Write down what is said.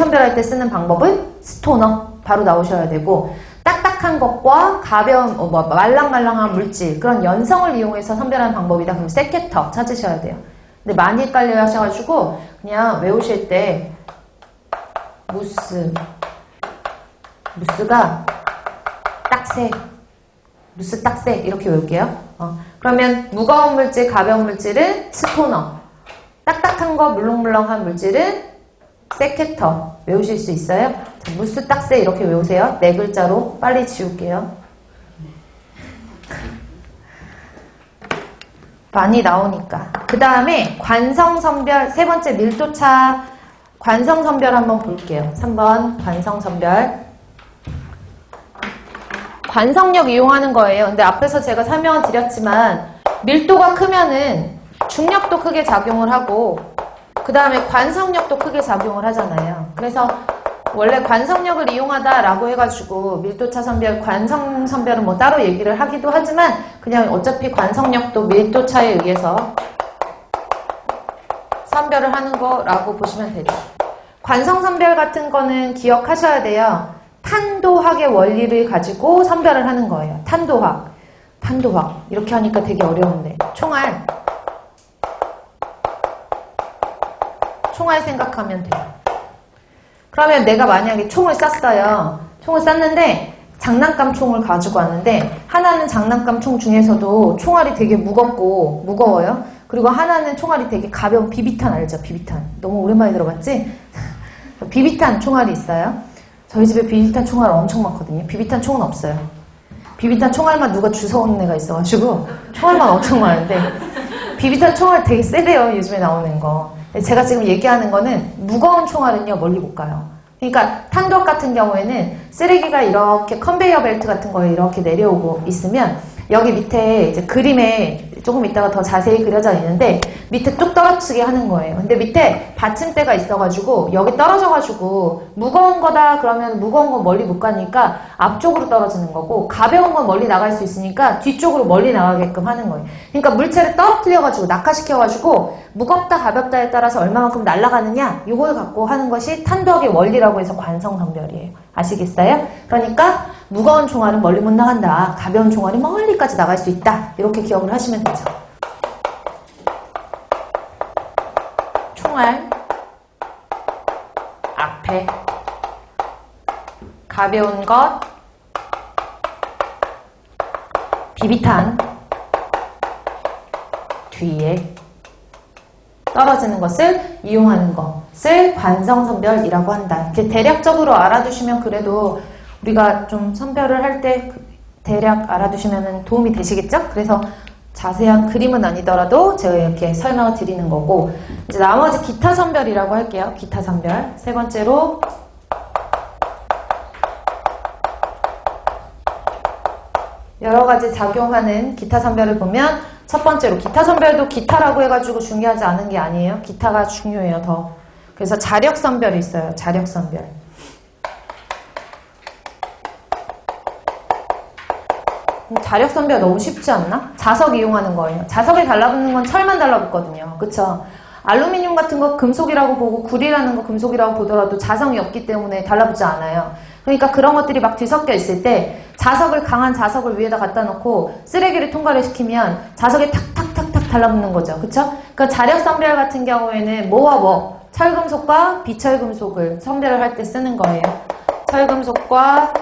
선별할 때 쓰는 방법은 스토너 바로 나오셔야 되고 딱딱한 것과 가벼운 어, 뭐 말랑말랑한 물질 그런 연성을 이용해서 선별하는 방법이다. 그럼 세케터 찾으셔야 돼요. 근데 많이 헷갈려 하셔가지고 그냥 외우실 때 무스 무스가 딱세 무스 딱세 이렇게 외울게요. 어, 그러면 무거운 물질, 가벼운 물질은 스토너 딱딱한 거 물렁물렁한 물질은 세케터 외우실 수 있어요? 자, 무스 딱세 이렇게 외우세요. 네 글자로 빨리 지울게요. 많이 나오니까. 그 다음에 관성선별 세 번째 밀도차 관성선별 한번 볼게요. 3번 관성선별 관성력 이용하는 거예요. 근데 앞에서 제가 설명을 드렸지만 밀도가 크면은 중력도 크게 작용을 하고 그 다음에 관성력도 크게 작용을 하잖아요. 그래서 원래 관성력을 이용하다라고 해가지고 밀도차 선별, 관성 선별은 뭐 따로 얘기를 하기도 하지만 그냥 어차피 관성력도 밀도차에 의해서 선별을 하는 거라고 보시면 되죠. 관성 선별 같은 거는 기억하셔야 돼요. 탄도학의 원리를 가지고 선별을 하는 거예요. 탄도학. 탄도학. 이렇게 하니까 되게 어려운데. 총알. 총알 생각하면 돼요. 그러면 내가 만약에 총을 쐈어요. 총을 쐈는데 장난감 총을 가지고 왔는데 하나는 장난감 총 중에서도 총알이 되게 무겁고 무거워요. 그리고 하나는 총알이 되게 가벼운 비비탄 알죠? 비비탄. 너무 오랜만에 들어봤지? 비비탄 총알이 있어요. 저희 집에 비비탄 총알 엄청 많거든요. 비비탄 총은 없어요. 비비탄 총알만 누가 주워온 애가 있어가지고 총알만 엄청 많은데 비비탄 총알 되게 세대요. 요즘에 나오는 거. 제가 지금 얘기하는 거는 무거운 총알은요 멀리 못 가요. 그러니까 탄독 같은 경우에는 쓰레기가 이렇게 컨베이어 벨트 같은 거에 이렇게 내려오고 있으면 여기 밑에 이제 그림에 조금 이따가 더 자세히 그려져 있는데 밑에 뚝 떨어지게 하는 거예요. 근데 밑에 받침대가 있어가지고 여기 떨어져가지고 무거운 거다 그러면 무거운 건 멀리 못 가니까 앞쪽으로 떨어지는 거고 가벼운 건 멀리 나갈 수 있으니까 뒤쪽으로 멀리 나가게끔 하는 거예요. 그러니까 물체를 떨어뜨려가지고 낙하시켜가지고 무겁다 가볍다에 따라서 얼마만큼 날아가느냐 이걸 갖고 하는 것이 탄도학의 원리라고 해서 관성선별이에요. 아시겠어요? 그러니까 무거운 총알은 멀리 못 나간다. 가벼운 총알이 멀리까지 나갈 수 있다. 이렇게 기억을 하시면 되죠. 총알 앞에 가벼운 것 비비탄 뒤에 떨어지는 것을 이용하는 것을 관성선별이라고 한다. 이렇게 대략적으로 알아두시면 그래도 우리가 좀 선별을 할 때 대략 알아두시면 도움이 되시겠죠? 그래서 자세한 그림은 아니더라도 제가 이렇게 설명을 드리는 거고 이제 나머지 기타 선별이라고 할게요. 기타 선별. 세 번째로 여러 가지 작용하는 기타 선별을 보면 첫 번째로 기타 선별도 기타라고 해가지고 중요하지 않은 게 아니에요. 기타가 중요해요, 더. 그래서 자력 선별이 있어요. 자력 선별. 자력 선별 너무 쉽지 않나? 자석 이용하는 거예요. 자석에 달라붙는 건 철만 달라붙거든요. 그쵸? 알루미늄 같은 거 금속이라고 보고 구리라는 거 금속이라고 보더라도 자성이 없기 때문에 달라붙지 않아요. 그러니까 그런 것들이 막 뒤섞여 있을 때 자석을 강한 자석을 위에다 갖다 놓고 쓰레기를 통과를 시키면 자석에 탁탁탁탁 달라붙는 거죠. 그쵸? 그러니까 자력 선별 같은 경우에는 뭐와 뭐? 철금속과 비철금속을 선별을 할 때 쓰는 거예요. 철금속과